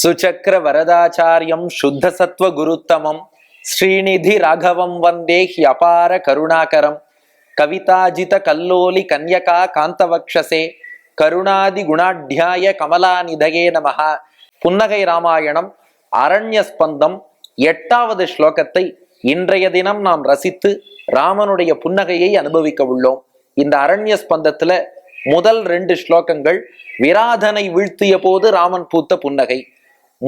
சுச்சக்கர வரதாச்சாரியம் சுத்த சத்வ குருத்தமம். ஸ்ரீநிதி ராகவம் வந்தே ஹி அபார கருணாகரம். கவிதாஜித கல்லோலி கன்யகா காந்தவக்ஷசே. கருணாதி குணாட்யாய கமலாநிதயே நமகா புன்னகை ராமாயணம் அரண்ய ஸ்பந்தம் எட்டாவது ஸ்லோகத்தை இன்றைய தினம் நாம் ரசித்து ராமனுடைய புன்னகையை அனுபவிக்க உள்ளோம். இந்த அரண்ய ஸ்பந்தத்துல முதல் ரெண்டு ஸ்லோகங்கள் விராதனை வீழ்த்திய போது ராமன் பூத்த புன்னகை.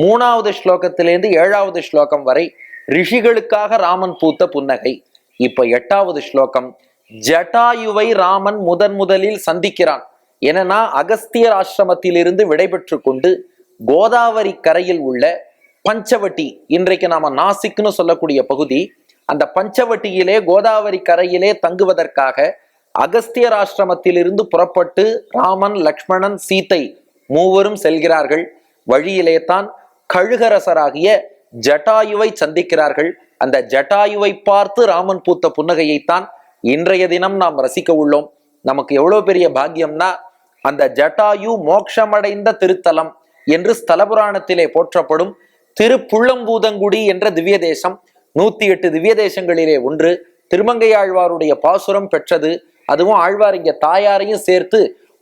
மூணாவது ஸ்லோகத்திலேருந்து ஏழாவது ஸ்லோகம் வரை ரிஷிகளுக்காக ராமன் பூத்த புன்னகை. இப்ப எட்டாவது ஸ்லோகம் ஜட்டாயுவை ராமன் முதன் முதலில் சந்திக்கிறான் என்னன்னா அகஸ்தியர் ஆசிரமத்திலிருந்து விடைபெற்று கொண்டு கோதாவரி கரையில் உள்ள பஞ்சவட்டி இன்றைக்கு நாம நாசிக்னு சொல்லக்கூடிய பகுதி அந்த பஞ்சவட்டியிலே கோதாவரி கரையிலே தங்குவதற்காக அகஸ்தியர் ஆசிரமத்திலிருந்து புறப்பட்டு ராமன் லக்ஷ்மணன் சீதை மூவரும் செல்கிறார்கள். வழியிலே தான் கழுகரசராகிய ஜட்டாயுவை சந்திக்கிறார்கள். அந்த ஜட்டாயுவை பார்த்து ராமன் பூத்த புன்னகையைத்தான் இன்றைய தினம் நாம் ரசிக்க உள்ளோம். நமக்கு எவ்வளவு பெரிய பாக்கியம்னா அந்த ஜட்டாயு மோட்சமடைந்த திருத்தலம் என்று ஸ்தல புராணத்திலே போற்றப்படும் திருப்புள்ளம்பூதங்குடி என்ற திவ்ய தேசம் நூத்தி எட்டு திவ்ய தேசங்களிலே ஒன்று. திருமங்கையாழ்வாருடைய பாசுரம் பெற்றது. அதுவும் ஆழ்வார் இங்க தாயாரையும் சேர்த்து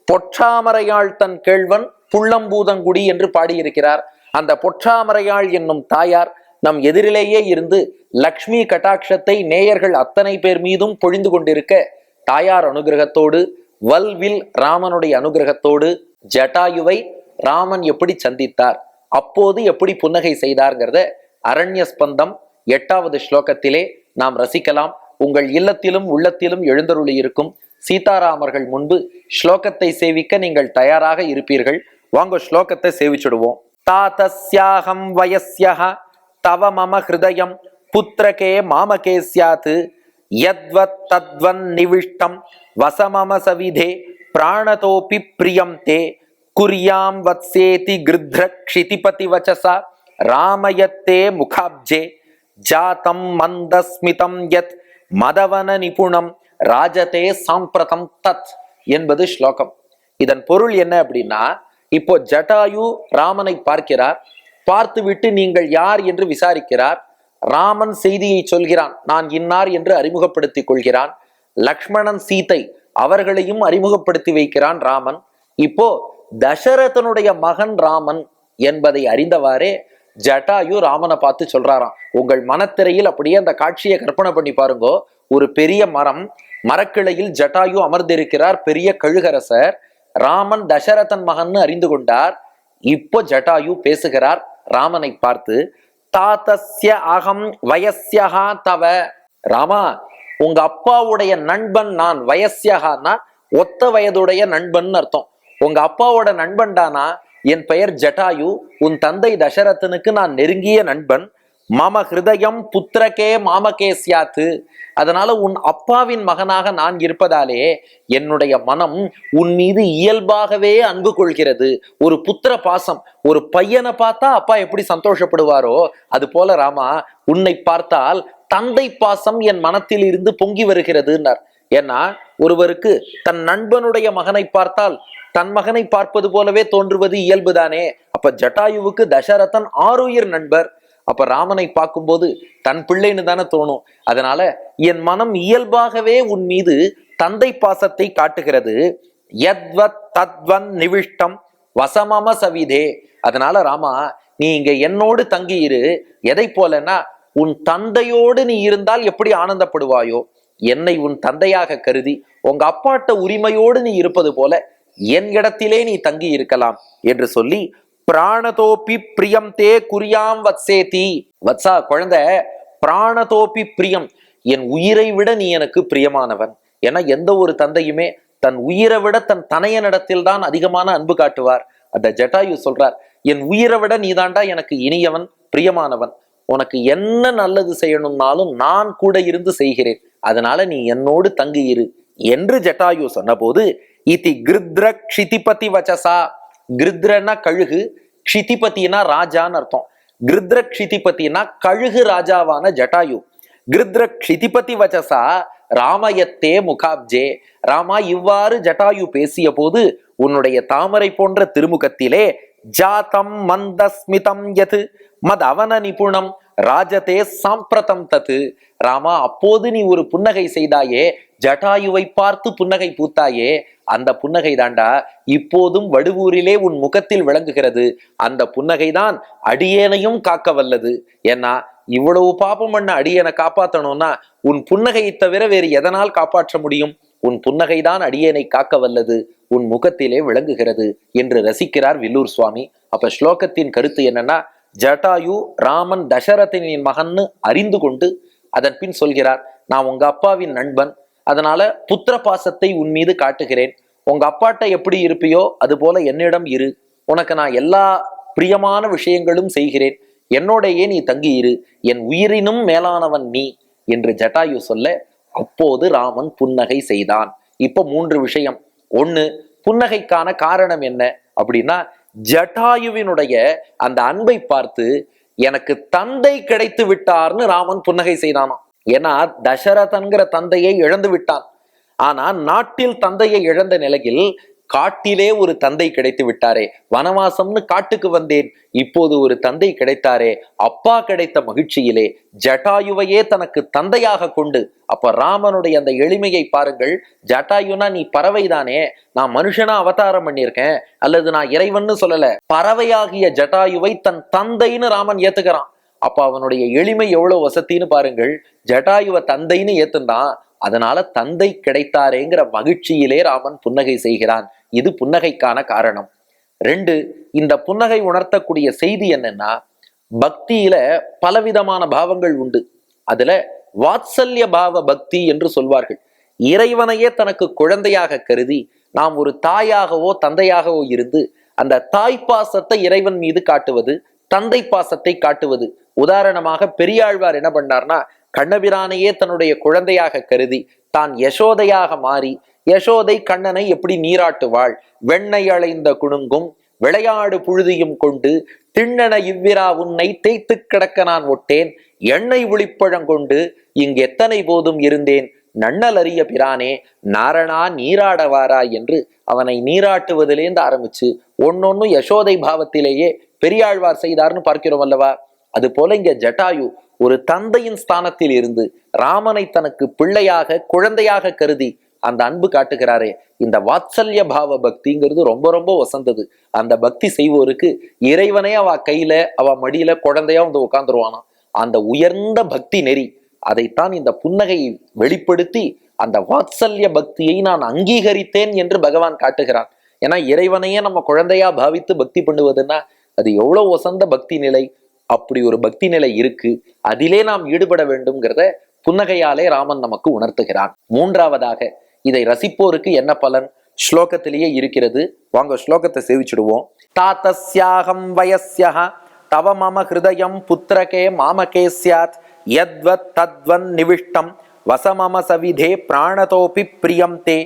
பொற்றாமரையாள் தன் கேழ்வன் புள்ளம்பூதங்குடி என்று பாடியிருக்கிறார். அந்த பொற்றாமரையாள் என்னும் தாயார் நம் எதிரிலேயே இருந்து லக்ஷ்மி கட்டாட்சத்தை நேயர்கள் அத்தனை பேர் மீதும் பொழிந்து கொண்டிருக்க தாயார் அனுகிரகத்தோடு வல்வில் ராமனுடைய அனுகிரகத்தோடு ஜட்டாயுவை ராமன் எப்படி சந்தித்தார் அப்போது எப்படி புன்னகை செய்தார்ங்கிறத அரண்ய ஸ்பந்தம் எட்டாவது ஸ்லோகத்திலே நாம் ரசிக்கலாம். உங்கள் இல்லத்திலும் உள்ளத்திலும் எழுந்தருளி இருக்கும் சீதாராமர்கள் முன்பு ஸ்லோகத்தை சேவிக்க நீங்கள் தயாராக இருப்பீர்கள். வாங்க ஸ்லோகத்தை சேவிச்சுடுவோம். தாத்தஸ்யாகம் வயஸ்யஹ தவ மம ஹிருதயம் புத்திரகே மாமகே ஸ்யாத் யத்வத் தத்வன் நிவிஷ்டம் வசமம சவிதே பிராணதோபி பிரியம் தே குறியாம் வத்சேதி கிருத்ரக்ஷிதிபதி வச்சசா ராமயத்தே முகாப்ஜே ஜாத்தம் மந்தஸ்மிதம் யத் மதவன நிபுணம் ராஜதே சாம்பிரதம் தத் என்பது ஸ்லோகம். இதன் பொருள் என்ன அப்படின்னா இப்போ ஜட்டாயு ராமனை பார்க்கிறார். பார்த்துவிட்டு நீங்கள் யார் என்று விசாரிக்கிறார். ராமன் செய்தியை சொல்கிறான் நான் இன்னார் என்று அறிமுகப்படுத்திக் கொள்கிறான். லக்ஷ்மணன் சீதை அவர்களையும் அறிமுகப்படுத்தி வைக்கிறான் ராமன். இப்போ தசரதனுடைய மகன் ராமன் என்பதை அறிந்தவாறே ஜட்டாயு ராமனை பார்த்து சொல்றாராம் உங்கள் மனத்திரையில் அப்படியே அந்த காட்சியை கற்பனை பண்ணி பாருங்கோ. ஒரு பெரிய மரம் மரக்கிளையில் ஜட்டாயு அமர்ந்திருக்கிறார் பெரிய கழுகரசர். ராமன் தசரதன் மகன்னு அறிந்து கொண்டார். இப்போ ஜட்டாயு பேசுகிறார். ராமனை பார்த்து தாத்தஸ்ய அகம் வயசியகா தவ. ராமா உங்க அப்பாவுடைய நண்பன் நான் வயஸ்யகான்னா ஒத்த வயதுடைய நண்பன் அர்த்தம். உங்க அப்பாவோட நண்பன்டானா? என் பெயர் ஜட்டாயு. உன் தந்தை தசரதனுக்கு நான் நெருங்கிய நண்பன். மம ஹிருதயம் புத்திரகே மாமகே சியாத்து அதனால உன் அப்பாவின் மகனாக நான் இருப்பதாலே என்னுடைய மனம் உன் மீது இயல்பாகவே அன்பு கொள்கிறது. ஒரு புத்திர பாசம் ஒரு பையனை பார்த்தா அப்பா எப்படி சந்தோஷப்படுவாரோ அது போல ராமா உன்னை பார்த்தால் தந்தை பாசம் என் மனத்தில் இருந்து பொங்கி வருகிறதுன்னார். ஏன்னா ஒருவருக்கு தன் நண்பனுடைய மகனை பார்த்தால் தன் மகனை பார்ப்பது போலவே தோன்றுவது இயல்புதானே. அப்ப ஜட்டாயுவுக்கு தசரதன் ஆறுயிர் நண்பர். அப்ப ராமனை பார்க்கும்போது தன் பிள்ளைன்னு தானே தோணும். அதனால என் மனம் இயல்பாகவே உன் மீது தந்தை பாசத்தை காட்டுகிறது. யத்வத் தத்வன் நிவிஷ்டம் வசமம சவிதே. அதனால ராமா நீ இங்க என்னோடு தங்கியிரு. எதை போலன்னா உன் தந்தையோடு நீ இருந்தால் எப்படி ஆனந்தப்படுவாயோ? என்னை உன் தந்தையாக கருதி உங்க அப்பாட்ட உரிமையோடு நீ இருப்பது போல என் இடத்திலே நீ தங்கி இருக்கலாம் என்று சொல்லி பிராணதோப்பி பிரியம் தே குறியாம் வத்சேதி. வத்சா குழந்தை பிராணதோப்பி பிரியம். என் உயிரை விட நீ எனக்கு பிரியமானவன். ஏன்னா எந்த ஒரு தந்தையுமே தன் உயிரை விட தன் தனையனிடத்தில் தான் அதிகமான அன்பு காட்டுவார். அந்த ஜட்டாயு சொல்றார் என் உயிரை விட நீதாண்டா எனக்கு இனியவன் பிரியமானவன். உனக்கு என்ன நல்லது செய்யணும்னாலும் நான் கூட இருந்து செய்கிறேன். அதனால நீ என்னோடு தங்கி இரு என்று ஜட்டாயு சொன்னபோது இதி கிருத்ர க்ஷிதிபதி வச்சசா. கிருத்ரன்னா கழுகு க்ஷிதிபதினா ராஜான்னு அர்த்தம். கிருத்ர க்ஷிதிபத்தினா கழுகு ராஜாவான ஜட்டாயு. கிருத்ர க்ஷிதிபதி வச்சசா ராமயத்தே முகாப்ஜே. ராமா இவ்வாறு ஜட்டாயு பேசிய போது உன்னுடைய தாமரை போன்ற திருமுகத்திலே ஜாதம் மந்தஸ்மிதம் யத் மத் அவன நிபுணம் ராஜதே சாம்பிரதம் தத்து ராமா அப்போது நீ ஒரு புன்னகை செய்தாயே ஜட்டாயுவை பார்த்து புன்னகை பூத்தாயே அந்த புன்னகை தாண்டா இப்போதும் வடுவூரிலே உன் முகத்தில் விளங்குகிறது. அந்த புன்னகைதான் அடியேனையும் காக்க வல்லது. ஏன்னா இவ்வளவு பாபம் பண்ண அடியனை காப்பாத்தணும்னா உன் புன்னகையை தவிர வேறு எதனால் காப்பாற்ற முடியும்? உன் புன்னகைதான் அடியேனை காக்க வல்லது. உன் முகத்திலே விளங்குகிறது என்று ரசிக்கிறார் வில்லூர் சுவாமி. அப்ப ஸ்லோகத்தின் கருத்து என்னன்னா ஜட்டாயு ராமன் தசரதனின் மகன்னு அறிந்து கொண்டு அதன் பின் சொல்கிறார் நான் உங்க அப்பாவின் நண்பன் அதனால புத்திர பாசத்தை உன் மீது காட்டுகிறேன். உங்க அப்பாட்ட எப்படி இருப்பியோ அது போல என்னிடம் இரு. உனக்கு நான் எல்லா பிரியமான விஷயங்களும் செய்கிறேன். என்னோடையே நீ தங்கி இரு என் உயிரினும் மேலானவன் நீ என்று ஜட்டாயு சொல்ல அப்போது ராமன் புன்னகை செய்தான். இப்போ மூன்று விஷயம். ஒண்ணு புன்னகைக்கான காரணம் என்ன? அப்படின்னா ஜட்டாயுவினுடைய அந்த அன்பை பார்த்து எனக்கு தந்தை கிடைத்து விட்டார்னு ராமன் புன்னகை செய்தானாம். ஏன்னா தசரதன்கிற தந்தையை இழந்து விட்டான். ஆனா நாட்டில் தந்தையை இழந்த நிலையில் காட்டிலே ஒரு தந்தை கிடைத்து விட்டாரே. வனவாசம்னு காட்டுக்கு வந்தேன். இப்போது ஒரு தந்தை கிடைத்தாரே. அப்பா கிடைத்த மகிழ்ச்சியிலே ஜட்டாயுவையே தனக்கு தந்தையாக கொண்டு அப்ப ராமனுடைய அந்த எளிமையை பாருங்கள். ஜட்டாயுனா நீ பறவைதானே? நான் மனுஷனா அவதாரம் பண்ணியிருக்கேன். அல்லது நான் இறைவன்னு சொல்லல. பறவையாகிய ஜட்டாயுவை தன் தந்தைன்னு ராமன் ஏத்துக்கிறான். அப்ப அவனுடைய எளிமை எவ்வளவு வசத்தின்னு பாருங்கள். ஜட்டாயுவ தந்தைன்னு ஏத்துந்தான் அதனால தந்தை கிடைத்தாரேங்கிற மகிழ்ச்சியிலே ராமன் புன்னகை செய்கிறான். இது புன்னகைக்கான காரணம். ரெண்டு இந்த புன்னகை உணர்த்தக்கூடிய செய்தி என்னன்னா பக்தியில பலவிதமான பாவங்கள் உண்டு. அதுல வாத்சல்ய பாவ பக்தி என்று சொல்வார்கள். இறைவனையே தனக்கு குழந்தையாக கருதி நாம் ஒரு தாயாகவோ தந்தையாகவோ இருந்து அந்த தாய் பாசத்தை இறைவன் மீது காட்டுவது தந்தை பாசத்தை காட்டுவது. உதாரணமாக பெரியாழ்வார் என்ன பண்ணார்னா கண்ணபிரானையே தன்னுடைய குழந்தையாக கருதி தான் யசோதையாக மாறி யசோதை கண்ணனை எப்படி நீராட்டுவாள்? வெண்ணை அலைந்த குணுங்கும் விளையாடு புழுதியும் கொண்டு திண்ணன இவ்விரா உன்னை தேய்த்து கிடக்க நான் ஒட்டேன் எண்ணெய் ஒளிப்பழங்கொண்டு இங்கு எத்தனை போதும் இருந்தேன்? நன்னல் அறிய பிரானே நாரணா நீராடவாரா? என்று அவனை நீராட்டுவதிலேந்து ஆரம்பிச்சு ஒன்னொன்னு யசோதை பாவத்திலேயே பெரியாழ்வார் செய்தார்னு பார்க்கிறோம் அல்லவா? அது போல இங்க ஜட்டாயு ஒரு தந்தையின் ஸ்தானத்தில் இருந்து ராமனை தனக்கு பிள்ளையாக குழந்தையாக கருதி அந்த அன்பு காட்டுகிறாரே. இந்த வாத்சல்ய பாவ பக்திங்கிறது ரொம்ப ரொம்ப வசந்தது. அந்த பக்தி செய்வோருக்கு இறைவனே அவ கையில அவ மடியில குழந்தையா வந்து உட்காந்துருவானாம் அந்த உயர்ந்த பக்தி நெறி அதைத்தான் இந்த புன்னகையை வெளிப்படுத்தி அந்த வாத்சல்ய பக்தியை நான் அங்கீகரித்தேன் என்று பகவான் காட்டுகிறான் ஏன்னா இறைவனையே நம்ம குழந்தையா பாவித்து பக்தி பண்ணுவதுன்னா அது எவ்வளவு வசந்த பக்தி நிலை அப்படி ஒரு பக்தி நிலை இருக்கு அதிலே நாம் ஈடுபட வேண்டும்ங்கிறத புன்னகையாலே ராமன் நமக்கு உணர்த்துகிறான். மூன்றாவதாக இதை ரசிப்போருக்கு என்ன பலன்? ஸ்லோகத்திலேயே இருக்கிறது. வாங்க ஸ்லோகத்தை சேவிச்சுடுவோம். தாத்தஸ்யாகம் வயசியா தவ மம ஹிருதயம் புத்திரகே மாமகே சியாத் யத்வத் தத்வன் நிவிஷ்டம் வசமம சவிதே பிராணதோபி பிரியம் தே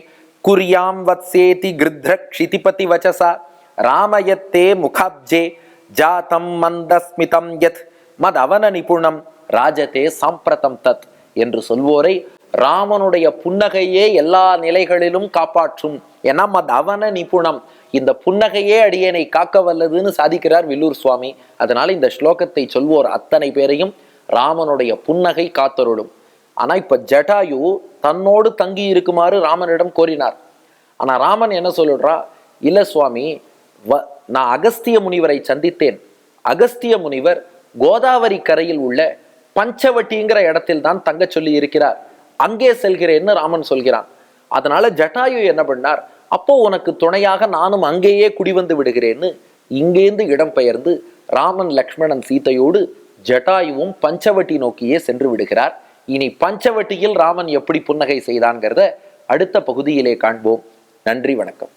குரியாம் வத்சேதி கிருத்ர க்ஷிதிபதி வச்சசா ராமயத்தே முகாப்ஜே ஜாதம் மந்தஸ்மிதம் யத் மத் அவன நிபுணம் ராஜதே சாம்பிரதம் தத் என்று சொல்வோரை ராமனுடைய புன்னகையே எல்லா நிலைகளிலும் காப்பாற்றும். ஏன்னா மத் அவன நிபுணம் இந்த புன்னகையே அடியனை காக்க வல்லதுன்னு சாதிக்கிறார் வில்லூர் சுவாமி. அதனால இந்த ஸ்லோகத்தை சொல்வோர் அத்தனை பேரையும் ராமனுடைய புன்னகை காத்தருடும் ஆனா இப்ப ஜட்டாயு தன்னோடு தங்கி இருக்குமாறு ராமனிடம் கோரினார். ஆனா ராமன் என்ன சொல்லுறா? இல்ல சுவாமி நான் அகஸ்திய முனிவரை சந்தித்தேன். அகஸ்திய முனிவர் கோதாவரி கரையில் உள்ள பஞ்சவட்டிங்கிற இடத்தில் தான் தங்க சொல்லி இருக்கிறார். அங்கே செல்கிறேன்னு ராமன் சொல்கிறான்? அதனால ஜட்டாயு என்ன பண்ணார்? அப்போ உனக்கு துணையாக நானும் அங்கேயே குடிவந்து விடுகிறேன்னு இங்கேந்து இடம் பெயர்ந்து ராமன் லக்ஷ்மணன் சீதையோடு ஜட்டாயுவும் பஞ்சவட்டி நோக்கியே சென்று விடுகிறார். இனி பஞ்சவட்டியில் ராமன் எப்படி புன்னகை செய்தான்கிறத அடுத்த பகுதியிலே காண்போம். நன்றி வணக்கம்.